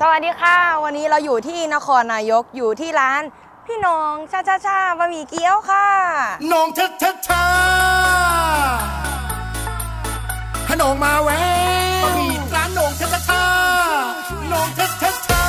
สวัสดีค่ะ วันนี้เราอยู่ที่นครนายกอยู่ที่ร้าน พี่น้องชาชาชาบะหมี่เกี๊ยวค่ะน้องชัดชัดชาขนมมาแววบะหมี่ร้านโหน่งชัดชัดชาน้องชัดชัดชา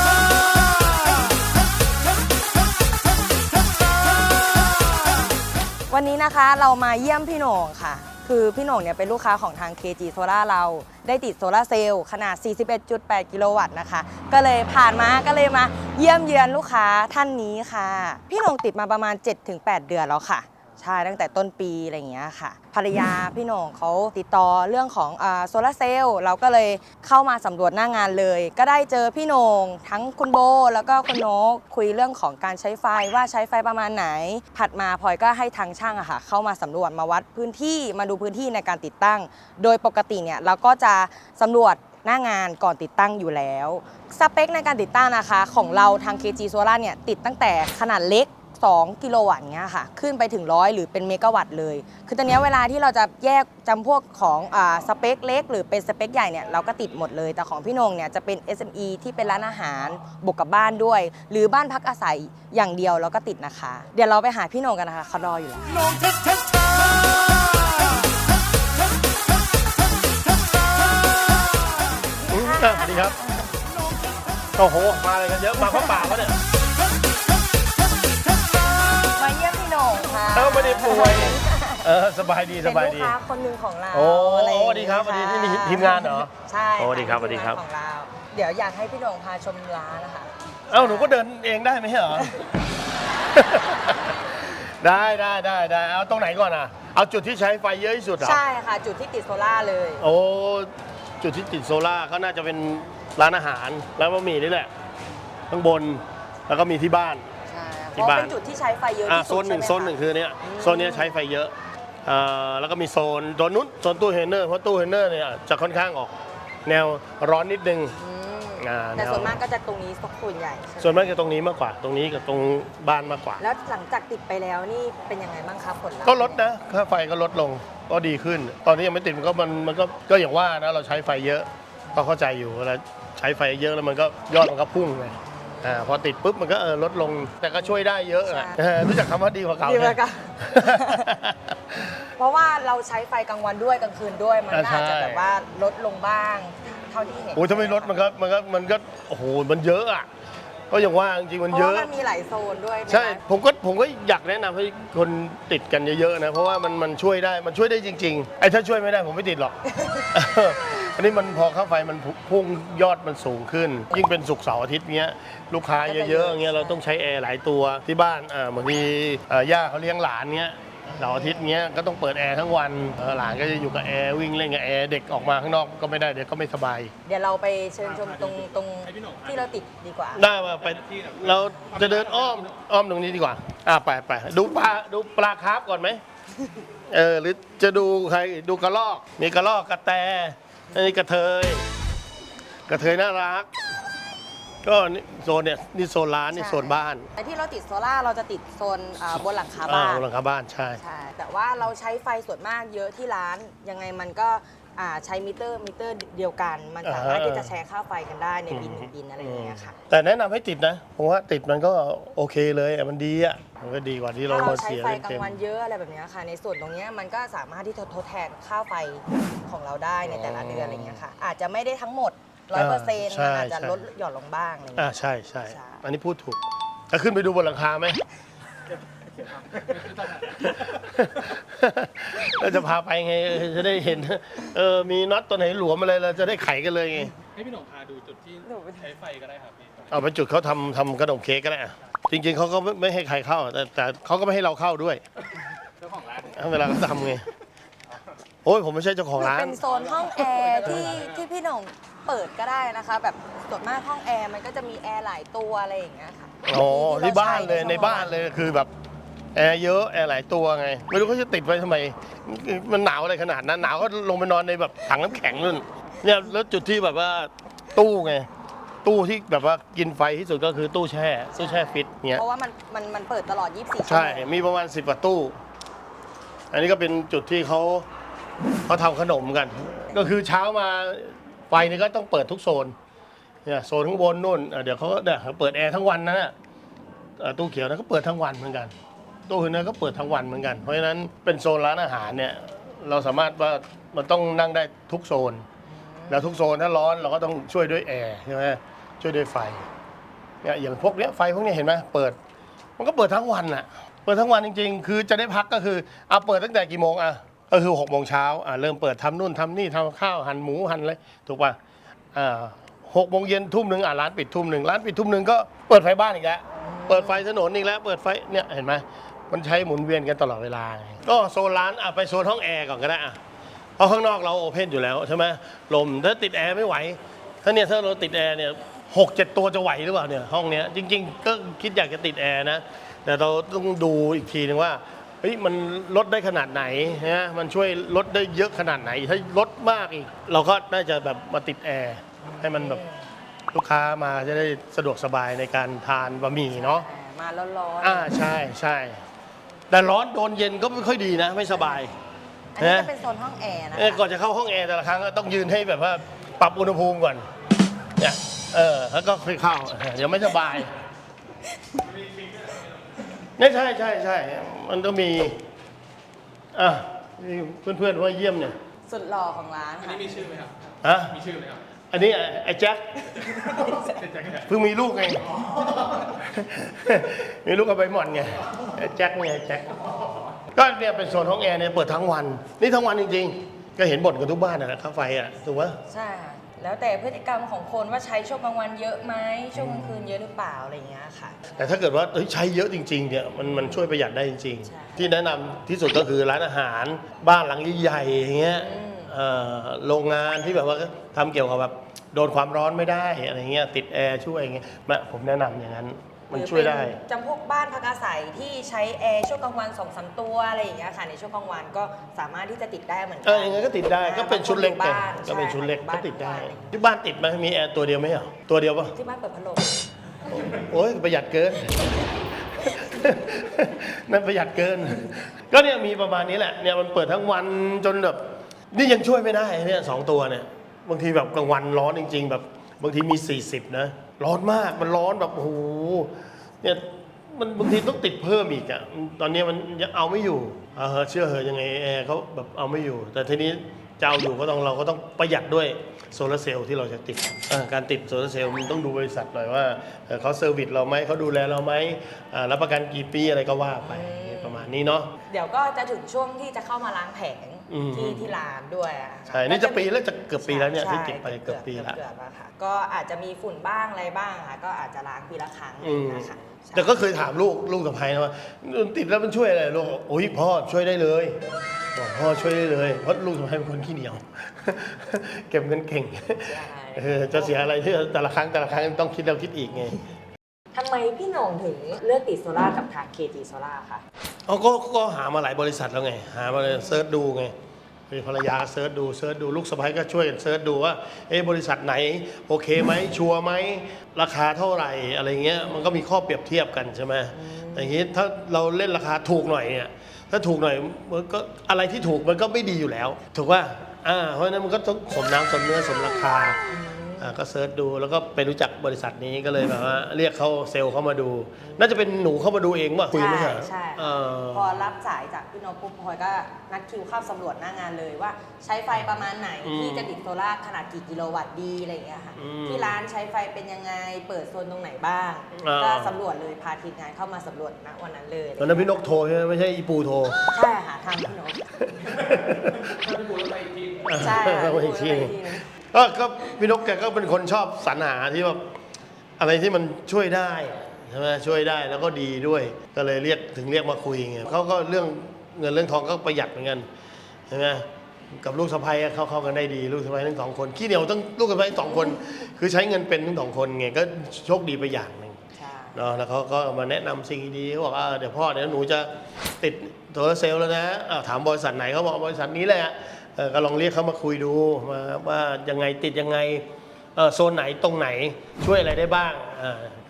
วันนี้นะคะเรามาเยี่ยมพี่โหน่งค่ะ คือพี่หน่งเนี่ยเป็นลูกค้าของทาง KG Solar เรา ได้ติดโซลาร์เซลล์ขนาด 41.8 กิโลวัตต์นะคะ ก็เลยผ่านมาก็เลยมาเยี่ยมเยือนลูกค้าท่านนี้ค่ะ พี่หน่งติดมาประมาณ 7-8 เดือนแล้วค่ะ ใช่ตั้งแต่ต้นปีอะไรอย่างเงี้ยค่ะ ภรรยาพี่โหน่งเขาติดต่อเรื่องของโซลาร์เซลล์เราก็เลยเข้ามาสำรวจหน้างานเลย ก็ได้เจอพี่โหน่งทั้งคุณโบ แล้วก็คุณโนกคุยเรื่องของการใช้ไฟว่าใช้ไฟประมาณไหน ถัดมาพลอยก็ให้ทางช่างอะค่ะ เข้ามาสำรวจมาวัดพื้นที่มาดูพื้นที่ในการติดตั้ง โดยปกติเนี่ยเราก็จะสำรวจหน้างานก่อนติดตั้งอยู่แล้ว สเปคในการติดตั้งนะคะ ของเราทาง KG Solar เนี่ยติดตั้งแต่ขนาดเล็ก 2 กิโลวัตต์เงี้ยค่ะขึ้นไปถึงร้อยหรือเป็นเมกะวัตต์เลย คือตอนนี้เวลาที่เราจะแยกจำพวกของอาสเปคเล็ก หรือเป็นสเปคใหญ่เนี่ยเราก็ติดหมดเลย แต่ของพี่นงเนี่ยจะเป็น SME ที่เป็นร้านอาหารบวกกับบ้านด้วย หรือบ้านพักอาศัยอย่างเดียวเราก็ติดนะคะ เดี๋ยวเราไปหาพี่นงกันนะคะเขารออยู่แล้วน้องชัดชัดชาอืมอะสวัสดีครับ โอ้โห มาอะไรกันเยอะ มาเพราะป่าเขาเนี่ย เอ้าไม่ได้ป่วยเออสบายดีสเป็นบายลูกดีค้าคนหนึ่งของเราโอ้ะไรอย่างสวัสดีครับเงี้ยสวัสดีนี่ค่ะทีมงานเหรอใช่โอ้สวัสดีครับะสวัสดีครับทีมงานของเราเดี๋ยวอยากให้พี่นงพาชมร้านนะคะ เอ้าหนูก็เดินเองได้ไหมเหรอ ได้ได้ได้ได้เอาตรงไหนก่อนอะ เอาจุดที่ใช้ไฟเยอะที่สุดเหรอ ใช่ค่ะ จุดที่ติดโซล่าร์เลย โอ้ จุดที่ติดโซล่าร์ก็น่าจะเป็นร้านอาหารแล้วบะหมี่นี่แหละข้างบนแล้วก็มีที่บ้านใช่เพ ที่ราะบ้านเป็นจุดที่ใช้ไฟเยอะอ่าที่โซสุดนหนึ่งใช่โซไมนหนึ่งคะคือเนี้ยอืมโซนเนี้ยใช้ไฟเยอะอ่าแล้วก็มีโซนโซนนู้นโซนตู้เฮนเนอร์เพราะตู้เฮนเนอร์เนี่ยจะค่อนข้างออก แนวร้อนนิดนึงอืมอ่าแต่แนวส่วนมากก็จะตรงนี้สักส่วนใหญ่ใช่ไหมส่วนมากจะตรงนี้มากกว่า ตรงนี้กับตรงบ้านมากกว่า แล้วหลังจากติดไปแล้วนี่เป็นยังไงบ้างคะผลลัพธ์ก็ลดนะค่าไฟก็ลดลงก็ดีขึ้น ตอนนี้ยังไม่ติดมันก็มันมันก็ก็อย่างว่านะเราใช้ไฟเยอะก็เข้าใจอยู่เวลาใช้ไฟเยอะแล้วมันก็ยอดมันก็พุ่งไง อ่าพอติดปุ๊บมันก็เออลดลงแต่ก็ช่วยได้เยอะอะเออรู้จักคำว่าดีกว่าเก่าดีไหมมากค่ะเพราะว่าเราใช้ไฟกลางวันด้วยกลางคืนด้วย มันอ่าก็อาจจะใช่แบบว่าลดลงบ้าง เท่าที่เห็นโอ้ยถ้าไม่ลดมันก็มันก็มันก็โอ้โหมันเยอะอะก็อย่างว่าจริงๆมันเพราะเยว่าอะ มันมีหลายโซนด้วยนะคะใช่ผมก็ผมก็อยากแนะนำให้คนติดกันเยอะๆนะ เพราะว่ามันมันช่วยได้มันช่วยได้จริง ๆ ไอ้ถ้าช่วยไม่ได้ผมไม่ติดหรอก อันนี้มันพอค่าไฟมันพุ่งยอดมันสูงขึ้น ยิ่งเป็นศุกร์เสาร์อาทิตย์เงี้ยลูกค้าเยอะๆอย่างเงี้ยเราต้องใช้แอร์หลายตัวที่บ้านอ่าบางทีเอ่อย่าเขาเลี้ยงหลานเงี้ยเสาร์อาทิตย์เงี้ยก็ต้องเปิดแอร์ทั้งวันเออหลานก็จะอยู่กับแอร์วิ่งเล่นกับแอร์เด็กออกมาข้างนอกก็ไม่ได้เดี๋ยวก็ไม่สบาย เดี๋ยวเราไปเชิญชมตรงตรงที่เราติดดีกว่า ได้มาไปเราจะเดินอ้อมอ้อมตรงนี้ดีกว่า อ่าไปไปดูปลาดูปลาคาร์ฟก่อนไหมเออหรือจะดูใครดูกระลอก มีกระลอกกระแต อันนี้กระเทย กระเทยน่ารัก ก็นี่โซนเนี่ยนี่โซนร้านนี่ใช่ โซนบ้านแต่ที่เราติดโซล่าร์เราจะติดโซนอ่าบนหลังคาอ่าบ้านหลังคาบ้านใช่ ใช่ แต่ว่าเราใช้ไฟส่วนมากเยอะที่ร้าน ยังไงมันก็อ่าใช้มิเตอร์มิเตอร์เดียวกัน มันสามารถอ่าที่จะแชร์ค่าไฟกันได้ในบินหนึ่งบินอะไรอย่างเงี้ยค่ะ แต่แนะนำให้ติดนะ ผมว่าติดมันก็โอเคเลยอะมันดีอะ มันก็ดีกว่าที่เราถ้าเรามาใช้เสียไฟกลาเต็งมวันเยอะอะไรแบบเนี้ยค่ะ ในส่วนตรงเนี้ยมันก็สามารถที่จะทดแทนค่าไฟของเราได้ในแต่ละเดือนอะไรเงี้ยค่ะ อาจจะไม่ได้ทั้งหมดร้อยเปอร์เซ็นต์ใช่มันอาจจะใช่ลดหย่อนลงบ้างอะไรๆอ่าเงี้ย ใช่ใช่ใช่ อันนี้พูดถูกจะขึ้นไปดูบนหลังคาไหมเราจะพาไปไงเออจะได้เห็น เออมีน็อตตัวไหนหลวมอะไรเราจะได้ไขกันเลยไงให้พี่หนุ่มพาดูจุดที่ใช้ไฟก็ได้ครับพี่เอาไปจุดเขาทำทำขนมเค้กก็ได้อะ จริงๆเขาก็ไม่ไม่ให้ใครเข้า แต่แต่เขาก็ไม่ให้เราเข้าด้วยเจ้าของร้านเวลาเขาทำไงโอ้ยผมไม่ใช่เจ้าของร้าน เป็นโซนห้องแอร์ที่ที่พี่หน่งเปิดก็ได้นะคะ แบบส่วนมากห้องแอร์มันก็จะมีแอร์หลายตัวอะไรอย่างเงี้ยค่ะอ๋อที่ที่รบ้านเลยช่ในบ้านเลยคือแบบแอร์เยอะแอร์หลายตัวไง ไม่รู้เขาจะติดไว้ทำไม มันหนาวอะไรขนาดนั้นหนาวก็ลงไปนอนในแบบถังน้ำแข็งนู่นเนี่ยแล้วจุดที่แบบว่าตู้ไง ตู้ที่แบบว่ากินไฟที่สุดก็คือตู้แช่ตู้แช่ฟิตเงี้ยเพราะว่ามันมันมันเปิดตลอด 24ชั่วใช่ โมงมีประมาณสิบกว่าตู้ อันนี้ก็เป็นจุดที่เขาเขาทำขนมกัน ก็คือเช้ามาไฟนี่ก็ต้องเปิดทุกโซนเนี่ยโซนข้างบนนู่นอะเดี๋ยวเขาก็เนี่ยเปิดแอร์ทั้งวันนะน่ะเอ่อตู้เขียวนะก็เปิดทั้งวันเหมือนกันตู้อื่นนะก็เปิดทั้งวันเหมือนกัน เพราะฉะนั้นเป็นโซนร้านอาหารเนี่ยเราสามารถว่ามันต้องนั่งได้ทุกโซน แล้วทุกโซนถ้าร้อนเราก็ต้องช่วยด้วยแอร์ใช่ไหม ช่วยด้วยไฟเนี่ยอย่างพวกเนี้ยไฟพวกเนี้ยเห็นไหมเปิด มันก็เปิดทั้งวันน่ะ เปิดทั้งวันจริง ๆ คือจะได้พักก็คือเอาเปิดตั้งแต่กี่โมงอะก็คือหกโมงเช้าอะเริ่มเปิดทำนู่นทำนี่ทำข้าวหั่นหมูหั่นอะไรถูกป่ะอ่าหกโมงเย็นทุ่มหนึ่งอะร้านปิดทุ่มหนึ่งร้านปิดทุ่มหนึ่งก็เปิดไฟบ้านอีกแล้วเปิดไฟถนนอีกแล้ว เปิดไฟเนี่ยเห็นไหมมันใช้หมุนเวียนกันตลอดเวลาก็โซนร้านอะไปโซนห้องแอร์ก่อนก็ได้อะเพราะข้างนอกเราโอเพนอยู่แล้วใช่ไหมลมถ้าติดแอร์ไม่ไหวถ้าเนี่ยถ้าเราติดแอร์เนี่ย หกเจ็ดตัวจะไหวหรือเปล่าเนี่ยห้องเนี้ยจริง ๆ ก็คิดอยากจะติดแอร์นะ แต่เราต้องดูอีกทีนึงว่าเฮ้ยมันลดได้ขนาดไหนนะมันช่วยลดได้เยอะขนาดไหน ถ้าลดมากอีก เราก็น่าจะแบบมาติดแอร์ให้มันแบบลูกค้ามาจะได้สะดวกสบายในการทานบะหมี่เนาะมาร้อนๆอ่าใช่ใช่แต่ร้อนโดนเย็นก็ไม่ค่อยดีนะ ไม่สบายอันนี้จะเป็นโซนห้องแอร์นะเออคะก่อนจะเข้าห้องแอร์แต่ละครั้งก็ต้องยืนให้แบบว่าปรับอุณหภูมิก่อนเนี่ย เออ แล้วก็ค่อยเข้าเออเดี๋ยวไม่สบายนี่ใช่ใช่ใช่มันต้องมีอะนี่เพื่อนๆว่าเยี่ยมเนี่ยสุดหล่อของร้านอันค่ะ นี้มีชื่อไหมครับ ฮะมีชื่อไหมครับอันนี้ไอ้แจ็คเป็นแจ็คเนี่ยเพิ่งมีลูกไง มีลูกกับใบหม่อนไงไอ้แจ็คไงแจ็คก็เนี่ยเป็นโซนห้องแอร์เนี่ยเปิดทั้งวัน นี่ทั้งวันจริงๆ ก็เห็นบ่นกันทุกบ้านนะค่าไฟอะถูกปะ ใช่ค่ะ แล้วแต่พฤติกรรมของคนว่าใช้ช่วงกลางวันเยอะไหมช่วงกลางคืนเยอะหรือเปล่าอะไรอย่างเงี้ยค่ะ แต่ถ้าเกิดว่าเฮ้ยใช้เยอะจริงๆเนี่ยมันมันช่วยประหยัดได้จริง ใช่ ๆ ที่แนะนำที่สุดก็คือร้านอาหารบ้านหลังใหญ่ๆอย่างเงี้ยอืมเอ่อโรงงานที่แบบว่าทำเกี่ยวกับแบบโดนความร้อนไม่ได้อะไรเงี้ยติดแอร์ช่วยอย่างเงี้ยมาผมแนะนำอย่างนั้น มันช่วยได้หรือเป็นจำพวกบ้านพักอาศัยที่ใช้แอร์ช่วงกลางวันสองสามตัวอะไรอย่างเงี้ยค่ะในช่วงกลางวันก็สามารถที่จะติดได้เหมือนกัเอออย่างงั้นก็ติดได้ก็เป็นชุดเล็กบางคนอยู่บ้านก็เป็นชุดเล็กใช่ก็ติดได้บ้านที่บ้านติดไหมมีแอร์ตัวเดียวไหมเหรอตัวเดียวปะที่บ้านเปิดพัดลมโอ้ยประหยัดเกิน นั่นประหยัดเกิน ก็เนี่ยมีประมาณนี้แหละเนี่ยมันเปิดทั้งวันจนแบบนี่ยังช่วยไม่ได้เนี่ยสองตัวเนี่ย บางทีแบบกลางวันร้อนจริง ๆ แบบ บางทีมี 40 นะ ร้อนมากมันร้อนแบบโอ้โหเนี่ยมันบางทีต้องติดเพิ่มอีกอะตอนนี้มันยังเอาไม่อยู่เออเชื่อเหอะยังไงแอร์เขาแบบเอาไม่อยู่ แต่ทีนี้จะเอาอยู่ก็ต้องเราก็ต้องประหยัดด้วยโซลาร์เซลล์ที่เราจะติดเอ่อการติดโซลาร์เซลล์มันต้องดูบริษัทหน่อยว่าเอ่อเขาเซอร์วิสเราไหมเขาดูแลเราไหมอ่ารับประกันกี่ปีอะไรก็ว่าไปประมาณนี้เนาะ เดี๋ยวก็จะถึงช่วงที่จะเข้ามาล้างแผง อืม ที่ที่ร้านด้วยอะใช่นี่จะปีแล้วจะเกือบปีแล้วเนี่ยใช่ที่ติดไปเกือบปีละเกือบๆอะค่ะ ก็อาจจะมีฝุ่นบ้างอะไรบ้างค่ะก็อาจจะล้างปีละครั้งอืม นะคะใช่ แต่ก็เคยถามลูกลูกสะพ้ายนะว่าติดแล้วมันช่วยอะไรลูกโอ้ยพ่อช่วยได้เลยบอกพ่อช่วยได้เลยเพราะลูกสะพ้ายเป็นคนขี้เหนียว เก็บเงินเก่งใช่ เออจะเสียอะไรที่แต่ละครั้งแต่ละครั้งต้องคิดแล้วคิดอีกไง ทำไมพี่โหน่งถึงเลือกติดโซล่าร์กับทาง KG Solar คะเอาก็ก็หามาหลายบริษัทแล้วไง หามาเลยเซิร์ชดูไงคือภรรยาเซิร์ชดูเซิร์ชดูลูกสะใภ้ก็ช่วยกันเซิร์ชดูว่าเอ๊ะบริษัทไหน โอเคไหมชัวร์ไหมราคาเท่าไหร่อะไรเงี้ยมันก็มีข้อเปรียบเทียบกันใช่ไหมอย่างนี้ถ้าเราเล่นราคาถูกหน่อยเนี่ยถ้าถูกหน่อยมันก็อะไรที่ถูกมันก็ไม่ดีอยู่แล้ว ถูกป่ะอ่าเพราะฉะนั้นมันก็ต้องสมน้ำสมเนื้อสมราคา อ่าก็เซิร์ชดูแล้วก็ไปรู้จักบริษัทนี้ก็เลยแบบว่าเรียกเขาเซลล์เข้ามาดู น่าจะเป็นหนูเข้ามาดูเองว่าคุยไม่ใช่ใช่เหรอใช่เออพอรับสายจากพี่โนตปุ๊บพลอยก็นัดคิวเข้าสำรวจหน้างานเลยว่าใช้ไฟประมาณไหนอืมที่จะติดโซล่าร์ขนาดกี่กิโลวัตต์ดีอะไรอย่างเงี้ยค่ะ อืมที่ร้านใช้ไฟเป็นยังไง เปิดโซนตรงไหนบ้าง อ่า ก็สำรวจเลยพาทีมงานเข้ามาสำรวจณวันนั้นเลยตอนนั้นพี่นกโทรใช่ไหมไม่ใช่อีปูโทรใช่ค่ะทางพี่โนตถ้าพี่บูรถไปอีกที ใช่ค่ะเอาอีกทีหนึ่งพูดไปอี กทีหนึ่งก็ก็พี่นกแกก็เป็นคนชอบสรรหาที่แบบอะไรที่มันช่วยได้ใช่ไหมช่วยได้แล้วก็ดีด้วย ก็เลยเรียกถึงเรียกมาคุยไงเขาก็เรื่องเงินเรื่องทองก็ประหยัดเหมือนกันใช่ไหมกับลูกสะใภ้เข้าเข้ากันได้ดีลูกสะใภ้ทั้งสองคนขี้เหนียวทั้งลูกสะใภ้สองคน คือใช้เงินเป็นทั้งสองคนไงก็โชคดีไปอย่างหนึ่งใช่เนาะแล้วเขาก็มาแนะนำสิ่งดีๆเขาบอกว่าเดี๋ยวพ่อเดี๋ยวหนูจะติดโซลาร์เซลล์แล้วนะอ้าวถามบริษัทไหนเขาบอกบริษัทนี้แหละเออ ก็ลองเรียกเขามาคุยดูมาว่ายังไงติดยังไงโซนไหนตรงไหนช่วยอะไรได้บ้าง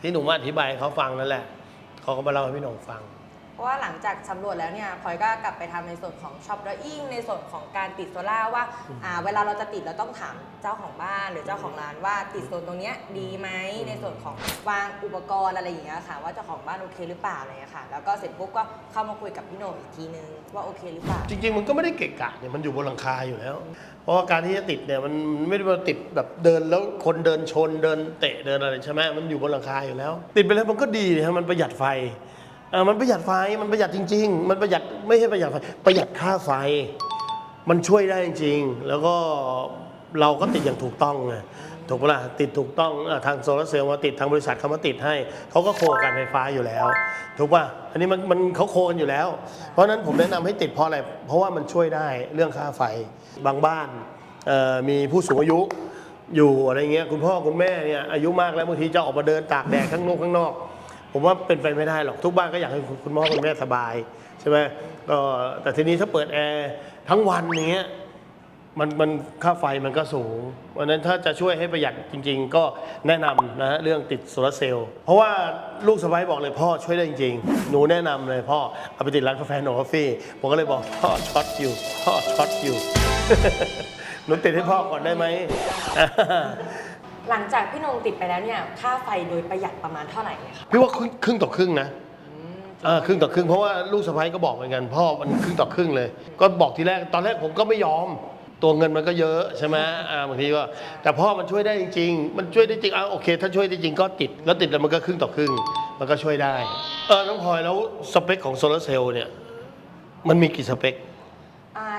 ที่หนุ่มาอธิบายเขาฟังนั่นแหละเขาก็มาเล่าให้พี่หนงฟัง เพราะว่าหลังจากสำรวจแล้วเนี่ยพลอยก็กลับไปทำในส่วนของช็อปดอิงในส่วนของการติดโซล่าร์ว่าอ่า เวลาเราจะติดเราต้องถามเจ้าของบ้านหรือเจ้าของร้านว่าติดโซนตรงเนี้ยดีไหมในส่วนของวางอุปกรณ์อะไรอย่างเงี้ยค่ะ ว่าเจ้าของบ้านโอเคหรือเปล่าอะไรอย่างเงี้ยค่ะ แล้วก็เสร็จปุ๊บก็เข้ามาคุยกับพี่โหน่งอีกทีนึงว่าโอเคหรือเปล่า จริง ๆ มันก็ไม่ได้เกะกะเนี่ยมันอยู่บนหลังคาอยู่แล้ว เพราะว่าการที่จะติดเนี่ยมันไม่ได้มาติดแบบเดินแล้วคนเดินชนเดินเตะเดินอะไรใช่ไหมมันอยู่บนหลังคาอยู่แล้ว ติดไปแล้วมันก็ดีนะมันประหยัดไฟเออมันประหยัดไฟมันประหยัดจริง ๆ มันประหยัดไม่ใช่ประหยัดไฟประหยัดค่าไฟ มันช่วยได้จริงๆแล้วก็เราก็ติดอย่างถูกต้องไงถูกปะล่ะติดถูกต้องอะทางโซลาร์เซลล์มาติดทางบริษัทเขามาติดให้ เขาก็โคกันไฟฟ้าอยู่แล้ว ถูกป่ะอันนี้มันมันเขาโคกันอยู่แล้ว เพราะฉะนั้นผมแนะนำให้ติดเพราะอะไร เพราะว่ามันช่วยได้เรื่องค่าไฟบางบ้านมีผู้สูงอายุอยู่อะไรเงี้ยคุณพ่อคุณแม่เนี่ยอายุมากแล้วบางทีจะออกมาเดินตากแดดข้างนอกข้างนอก ผมว่าเป็นไปไม่ได้หรอกทุกบ้านก็อยากให้คุณพ่อคุณแม่สบายใช่ไหมก็แต่ทีนี้ถ้าเปิดแอร์ทั้งวันอย่างเงี้ยมันมันค่าไฟมันก็สูงเพราะฉะนั้นถ้าจะช่วยให้ประหยัดจริง ๆ ก็แนะนำนะฮะเรื่องติดโซลาเซลล์เพราะว่าลูกสะใภ้บอกเลยพ่อช่วยได้จริงๆ หนูแนะนำเลยพ่อเอาไปติดร้านกาแฟโนกาแฟผมก็เลยบอกพ่อช็อตอยู่พ่อช็อตอยู่ หนูติดให้พ่อก่อนได้ไหม หลังจากพี่โหนงติดไปแล้วเนี่ยค่าไฟโดยประหยัดประมาณเท่าไหร่เนี่ยค่ะพี่ว่าครึ่งครึ่งต่อครึ่งนะเออครึ่งต่อครึ่งเพราะว่าลูกสะใภ้ก็บอกเหมือนกันพ่อมันครึ่งต่อครึ่งเลย ก็บอกทีแรกตอนแรกผมก็ไม่ยอม ตัวเงินมันก็เยอะใช่ไหมอ่าบางทีก็แต่พ่อมันช่วยได้จริง ๆ มันช่วยได้จริงอะโอเค ถ้าช่วยได้จริงก็ติดแล้วติดแล้วมันก็ครึ่งต่อครึ่งมันก็ช่วยได้เออน้องพลอยแล้วสเปคของโซลาร์เซลล์เนี่ยมันมีกี่สเปคอ่า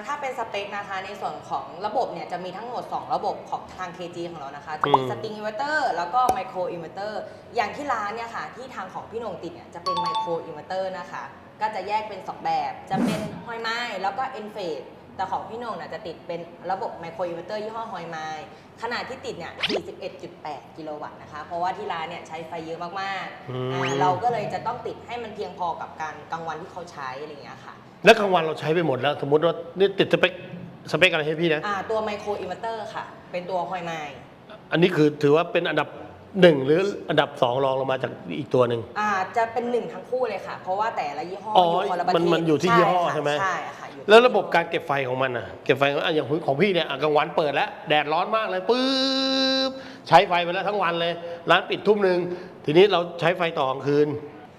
ถ้าเป็นสเปคนะคะในส่วนของระบบเนี่ยจะมีทั้งหมด 2 ระบบของทาง KG ของเรานะคะจะมีอืมสติงอินเวอร์เตอร์แล้วก็ไมโครอินเวอร์เตอร์อย่างที่ร้านเนี่ยค่ะที่ทางของพี่โหนงติดเนี่ยจะเป็นไมโครอินเวอร์เตอร์นะคะก็จะแยกเป็น 2 แบบ จะเป็นฮอยไม้แล้วก็เอ็นเฟสแต่ของพี่โหนงน่ะจะติดเป็นระบบไมโครอินเวอร์เตอร์ยี่ห้อฮอยไม้ขนาดที่ติดเนี่ย 41.8 กิโลวัตต์นะคะ เพราะว่าที่ร้านเนี่ยใช้ไฟเยอะมากอืมๆอ่าเราก็เลยจะต้องติดให้มันเพียงพอกับการกลางวันที่เขาใช้อะไรอย่างเงี้ยค่ะ แล้วกลางวันเราใช้ไปหมดแล้ว สมมติว่านี่ติดสเปคสเปคอะไรให้พี่นะ อ่าตัวไมโครอินเวอร์เตอร์ค่ะ เป็นตัวฮอยไมอันนี้คือถือว่าเป็นอันดับหนึ่งหรืออันดับสองรองลงมาจากอีกตัวหนึ่ง อ่าจะเป็นหนึ่งทั้งคู่เลยค่ะ เพราะว่าแต่ละยี่ห้ออ๋ออยู่คนละประมันเทศมันอยู่ที่ยี่ห้อค่ะใช่ไหม ใช่ค่ะอยู่ที่แล้วระบบการเก็บไฟของมันอะเก็บไฟของอะอย่างของพี่เนี่ยอะกลางวันเปิดแล้วแดดร้อนมากเลยปุ๊บใช้ไฟไปแล้วทั้งวันเลย ร้านปิดทุ่มหนึ่งทีนี้เราใช้ไฟต่อกลางคืน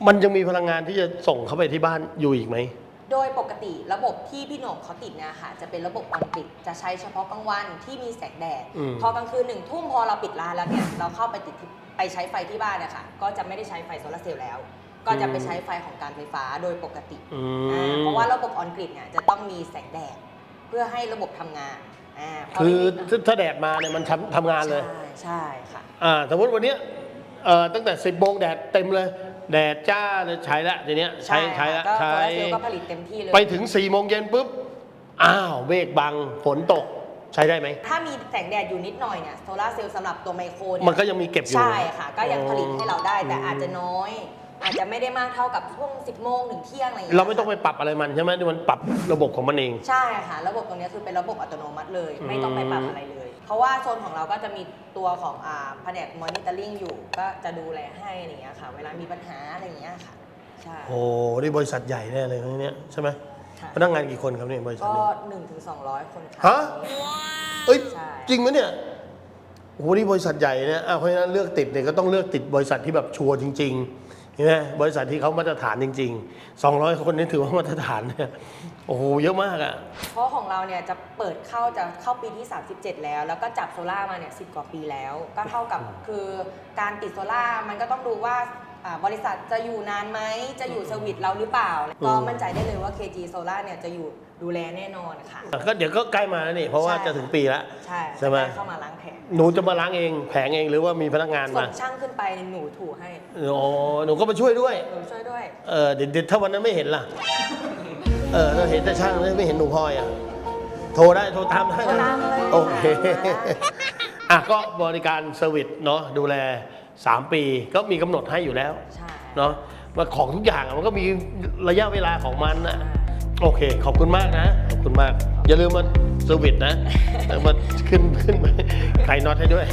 มันยังมีพลังงานที่จะส่งเข้าไปที่บ้านอยู่อีกไหม โดยปกติระบบที่พี่โหน่งเขาติดเนี่ยค่ะ จะเป็นระบบออนกริด จะใช้เฉพาะกลางวันที่มีแสงแดด อืม พอกลางคืนหนึ่งทุ่มพอเราปิดร้านแล้วเนี่ย เราเข้าไปติดที่ไปใช้ไฟที่บ้านนะคะก็จะไม่ได้ใช้ไฟโซลาร์เซลล์แล้ว ก็จะไปใช้ไฟของการไฟฟ้าโดยปกติอือ่าม เพราะว่าระบบออนกริดเนี่ยจะต้องมีแสงแดด เพื่อให้ระบบทำงานอ่าพคือไม่มีถ้าถ้าแดดมาเนี่ยมันทำทำงานเลย ใช่ใช่ค่ะ อ่าสมมติวันเนี้ยเอ่อตั้งแต่ 10โมงแดดเต็มเลย แดดจ้าเลยใช้ละทีเนี้ยใช้ใช้ละก็โซใช้ลาร์เซลล์ก็ผลิตเต็มที่เลย ไปถึง4ี่โมงเย็นปุ๊บ อ้าวเมฆบังฝนตกใช้ได้ไหม ถ้ามีแสงแดดอยู่นิดหน่อยเนี่ยโซลาร์เซลล์สำหรับตัวไมโครเยมันก็ยังมีเก็บอยู่ ใช่ค่ะ ก็ยังผลิตให้เราได้แต่อืมอาจจะน้อย อาจจะไม่ได้มากเท่ากับช่วง 10 โมงถึงเที่ยงอะไรอย่างเงี้ยเราไม่ต้องไปปรับอะไรมันใช่ไหมมันปรับระบบของมันเอง ใช่ค่ะ ระบบตรงเนี้ยคือเป็นระบบอัตโนมัติเลยอืมไม่ต้องไปปรับอะไรเลย เพราะว่าโซนของเราก็จะมีตัวของอ่าแผนกมอนิเตอร์ลิงอยู่ ก็จะดูแลให้อะไรอย่างเงี้ยค่ะ เวลามีปัญหาอะไรอย่างเงี้ยค่ะ ใช่ โอ้นี่บริษัทใหญ่แน่เลยเนี้ยใช่ไหมค่ะ พนักงานกี่คนครับเนี่ยบริษัทก็นี้ 1นถึงสองคนค่ะ ฮะ เอ้ย ใช่ จริงไหมเนี่ยโอ้โหนี่บริษัทใหญ่เนี่ยอ้าวเพราะฉะนั้นเลือกติดเนี่ยก็ต้องเลือกติดบริษัทที่แบบชัวร์จริง ๆ เห็นไหมบริษัทที่เขามาตรฐานจริง ๆ 200 คนนี่ถือว่ามาตรฐานเนี่ยโอ้โหเยอะมากอะเพราะของเราเนี่ยจะเปิดเข้าจะเข้าปีที่ 37 แล้ว แล้วก็จับโซล่าร์มาเนี่ยสิกว่าปีแล้ว ก็เท่ากับคือการติดโซล่าร์มันก็ต้องดูว่า อ่าบริษัทจะอยู่นานไหมจะอยู่เซอร์วิสเราหรือเปล่า ก็มั่นใจได้เลยว่า KG Solar เนี่ยจะอยู่ดูแลแน่นอนค่ะ ก็เดี๋ยวก็ใกล้มาแล้วนี่ เพราะว่าใช่ จะถึงปีแล้ว ใช่ใช่ไหมด้เข้ามาล้างแผงหนูจะมาล้างเองแผงเองหรือว่ามีพนักงานส่มา งช่างขึ้นไปหนูถูให้อ๋อ หนูก็มาช่วยด้วย หนูช่วยด้วย เออเดี๋ยวเดี๋ยวถ้าวันนั้นไม่เห็นล่ะ เออเราเห็นแต่ช่างไม่เห็นหนูพลอยอะ โทรได้โทรตามได้โทรนะตามเลยโอเค ค่ะ อะก็บริการเซอร์วิสเนาะดูแล 3 ปีก็มีกำหนดให้อยู่แล้วใช่เนาะว่าของทุกอย่างอะมันก็มีระยะเวลาของมันนะโอเค ขอบคุณมากนะ ขอบคุณมาก อย่าลืมมาเซอร์วิสนะแล้วมาขึ้นขึ้นไปไขน็อตให้ด้วย